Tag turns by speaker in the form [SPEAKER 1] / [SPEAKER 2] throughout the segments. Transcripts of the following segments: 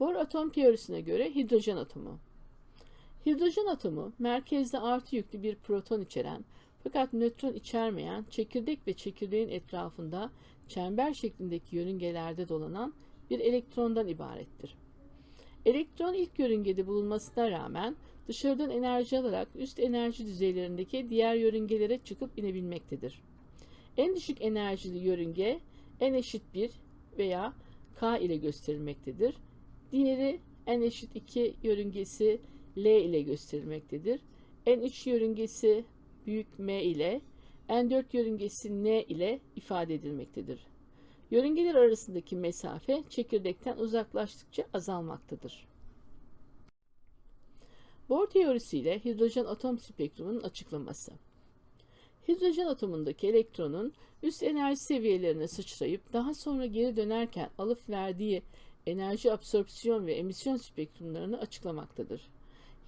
[SPEAKER 1] Bohr atom teorisine göre hidrojen atomu. Hidrojen atomu merkezde artı yüklü bir proton içeren fakat nötron içermeyen çekirdek ve çekirdeğin etrafında çember şeklindeki yörüngelerde dolanan bir elektrondan ibarettir. Elektron ilk yörüngede bulunmasına rağmen dışarıdan enerji alarak üst enerji düzeylerindeki diğer yörüngelere çıkıp inebilmektedir. En düşük enerjili yörünge n eşit 1 veya k ile gösterilmektedir. Diğeri n eşit 2 yörüngesi L ile gösterilmektedir. N3 yörüngesi büyük M ile, N4 yörüngesi N ile ifade edilmektedir. Yörüngeler arasındaki mesafe çekirdekten uzaklaştıkça azalmaktadır. Bohr teorisiyle hidrojen atom spektrumunun açıklaması. Hidrojen atomundaki elektronun üst enerji seviyelerine sıçrayıp daha sonra geri dönerken alıp verdiği enerji absorpsiyon ve emisyon spektrumlarını açıklamaktadır.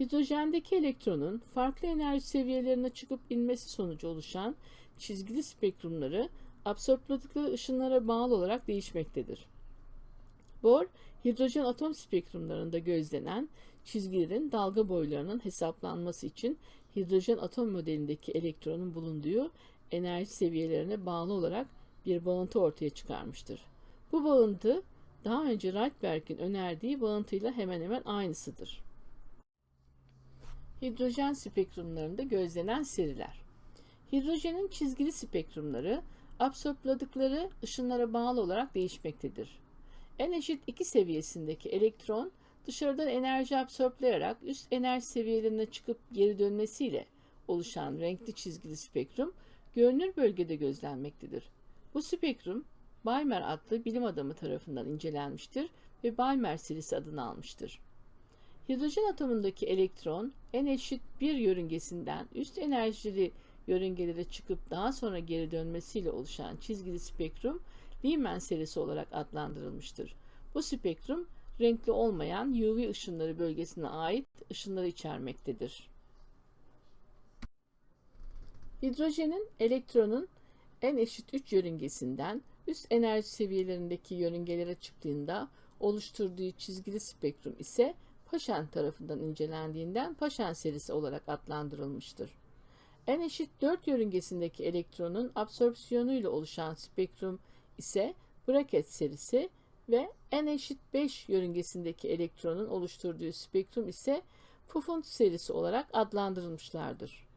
[SPEAKER 1] Hidrojendeki elektronun farklı enerji seviyelerine çıkıp inmesi sonucu oluşan çizgili spektrumları absorpladıkları ışınlara bağlı olarak değişmektedir. Bohr, hidrojen atom spektrumlarında gözlenen çizgilerin dalga boylarının hesaplanması için hidrojen atom modelindeki elektronun bulunduğu enerji seviyelerine bağlı olarak bir bağıntı ortaya çıkarmıştır. Bu bağıntı daha önce Rydberg'in önerdiği bağıntıyla hemen hemen aynısıdır. Hidrojen spektrumlarında gözlenen seriler. Hidrojenin çizgili spektrumları absorpladıkları ışınlara bağlı olarak değişmektedir. En eşit 2 seviyesindeki elektron dışarıdan enerji absorplayarak üst enerji seviyelerine çıkıp geri dönmesiyle oluşan renkli çizgili spektrum görünür bölgede gözlenmektedir. Bu spektrum Balmer adlı bilim adamı tarafından incelenmiştir ve Balmer serisi adını almıştır. Hidrojen atomundaki elektron n eşit bir yörüngesinden üst enerjili yörüngelere çıkıp daha sonra geri dönmesiyle oluşan çizgili spektrum Lyman serisi olarak adlandırılmıştır. Bu spektrum renkli olmayan UV ışınları bölgesine ait ışınları içermektedir. Hidrojenin elektronun n eşit 3 yörüngesinden üst enerji seviyelerindeki yörüngelere çıktığında oluşturduğu çizgili spektrum ise Paşen tarafından incelendiğinden Paşen serisi olarak adlandırılmıştır. N eşit 4 yörüngesindeki elektronun absorpsiyonuyla oluşan spektrum ise Bracket serisi ve N eşit 5 yörüngesindeki elektronun oluşturduğu spektrum ise Pfund serisi olarak adlandırılmışlardır.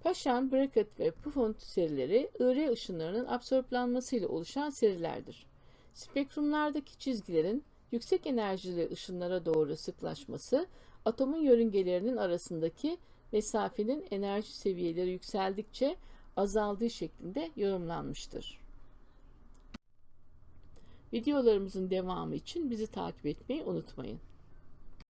[SPEAKER 1] Paşen, Bracket ve Pfund serileri IR ışınlarının absorplanmasıyla oluşan serilerdir. Spektrumlardaki çizgilerin yüksek enerjili ışınlara doğru sıklaşması, atomun yörüngelerinin arasındaki mesafenin enerji seviyeleri yükseldikçe azaldığı şeklinde yorumlanmıştır. Videolarımızın devamı için bizi takip etmeyi unutmayın.